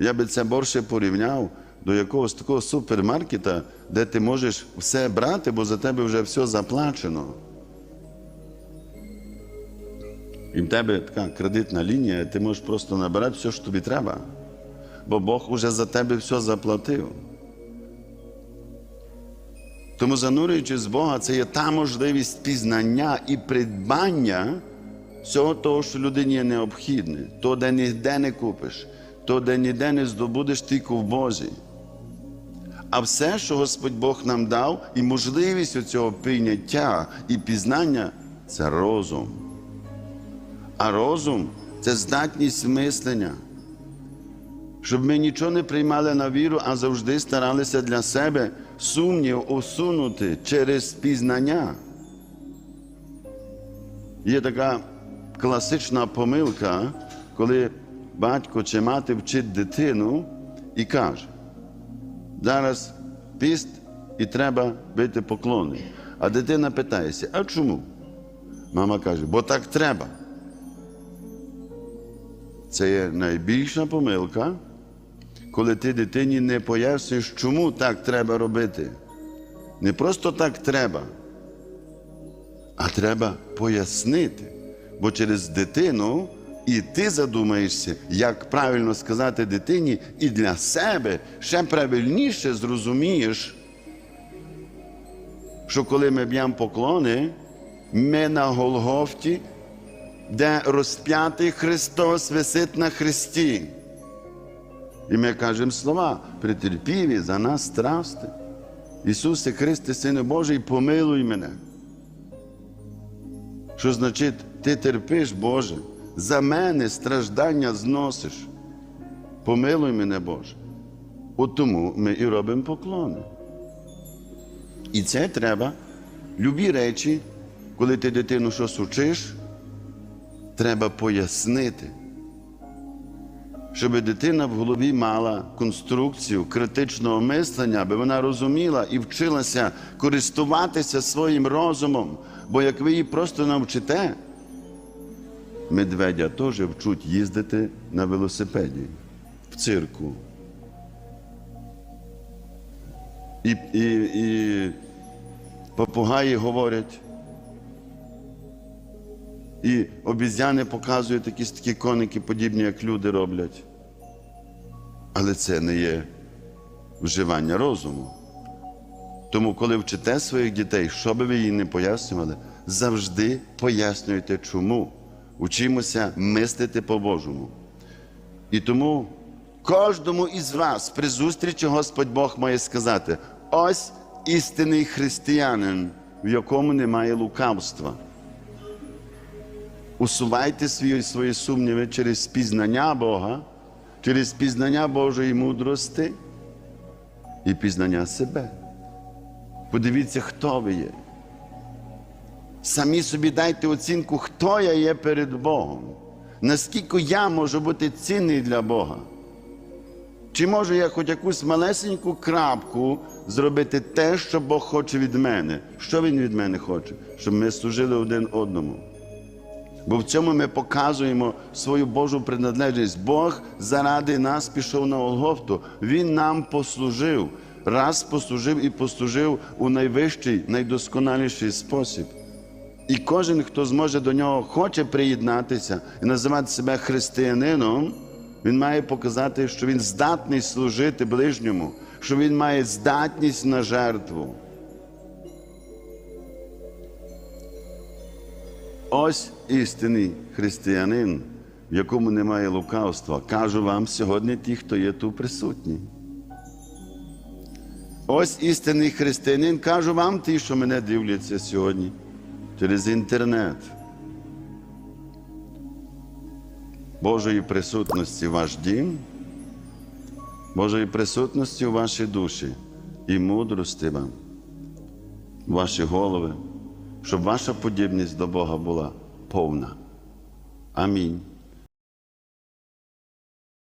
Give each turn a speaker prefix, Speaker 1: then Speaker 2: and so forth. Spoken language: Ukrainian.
Speaker 1: Я би це більше порівняв до якогось такого супермаркета, де ти можеш все брати, бо за тебе вже все заплачено. І в тебе така кредитна лінія, ти можеш просто набирати все, що тобі треба. Бо Бог уже за тебе все заплатив. Тому занурюючись в Бога, це є та можливість пізнання і придбання всього того, що людині є необхідне, то, де ніде не купиш, то, де ніде не здобудеш тільки в Бозі. А все, що Господь Бог нам дав, і можливість цього прийняття і пізнання це розум. А розум це здатність мислення. Щоб ми нічого не приймали на віру, а завжди старалися для себе сумнів усунути через пізнання. Є така класична помилка, коли батько чи мати вчить дитину і каже, зараз піст і треба бити поклони. А дитина питається, а чому? Мама каже, бо так треба. Це є найбільша помилка, коли ти дитині не пояснюєш, чому так треба робити. Не просто так треба, а треба пояснити. Бо через дитину і ти задумаєшся, як правильно сказати дитині, і для себе ще правильніше зрозумієш, що коли ми б'ємо поклони, ми на Голгофті, де розп'ятий Христос висить на хресті. І ми кажемо слова, претерпіві за нас страсти. Ісусе Христе, Сине Божий, помилуй мене. Що значить, ти терпиш, Боже, за мене страждання зносиш. Помилуй мене, Боже. От тому ми і робимо поклони. І це треба, любі речі, коли ти дитину щось учиш, треба пояснити щоб дитина в голові мала конструкцію критичного мислення, аби вона розуміла і вчилася користуватися своїм розумом. Бо як ви її просто навчите, медведя теж вчуть їздити на велосипеді в цирку. І, і, і попугаї говорять. І обізяни показують якісь такі коники, подібні, як люди роблять. Але це не є вживання розуму. Тому, коли вчите своїх дітей, що би ви їм не пояснювали, завжди пояснюйте, чому. Учимося мислити по-божому. І тому кожному із вас при зустрічі Господь Бог має сказати: ось істинний християнин, в якому немає лукавства. Усувайте свої, свої сумніви через пізнання Бога, через пізнання Божої мудрости і пізнання себе. Подивіться, хто ви є. Самі собі дайте оцінку, хто я є перед Богом. Наскільки я можу бути цінний для Бога? Чи можу я хоч якусь малесеньку крапку зробити те, що Бог хоче від мене? Що Він від мене хоче? Щоб ми служили один одному. Бо в цьому ми показуємо свою Божу приналежність. Бог заради нас пішов на Голгофту. Він нам послужив, раз послужив і послужив у найвищий, найдосконаліший спосіб. І кожен, хто зможе до нього хоче приєднатися і називати себе християнином, він має показати, що він здатний служити ближньому, що він має здатність на жертву. Ось істинний християнин, в якому немає лукавства. Кажу вам сьогодні ті, хто є тут присутні. Ось істинний християнин, кажу вам ті, що мене дивляться сьогодні через інтернет. Божої присутності в ваш дім, Божої присутності у вашій душі і мудрості вам, ваші голови щоб ваша подібність до Бога була повна. Амінь.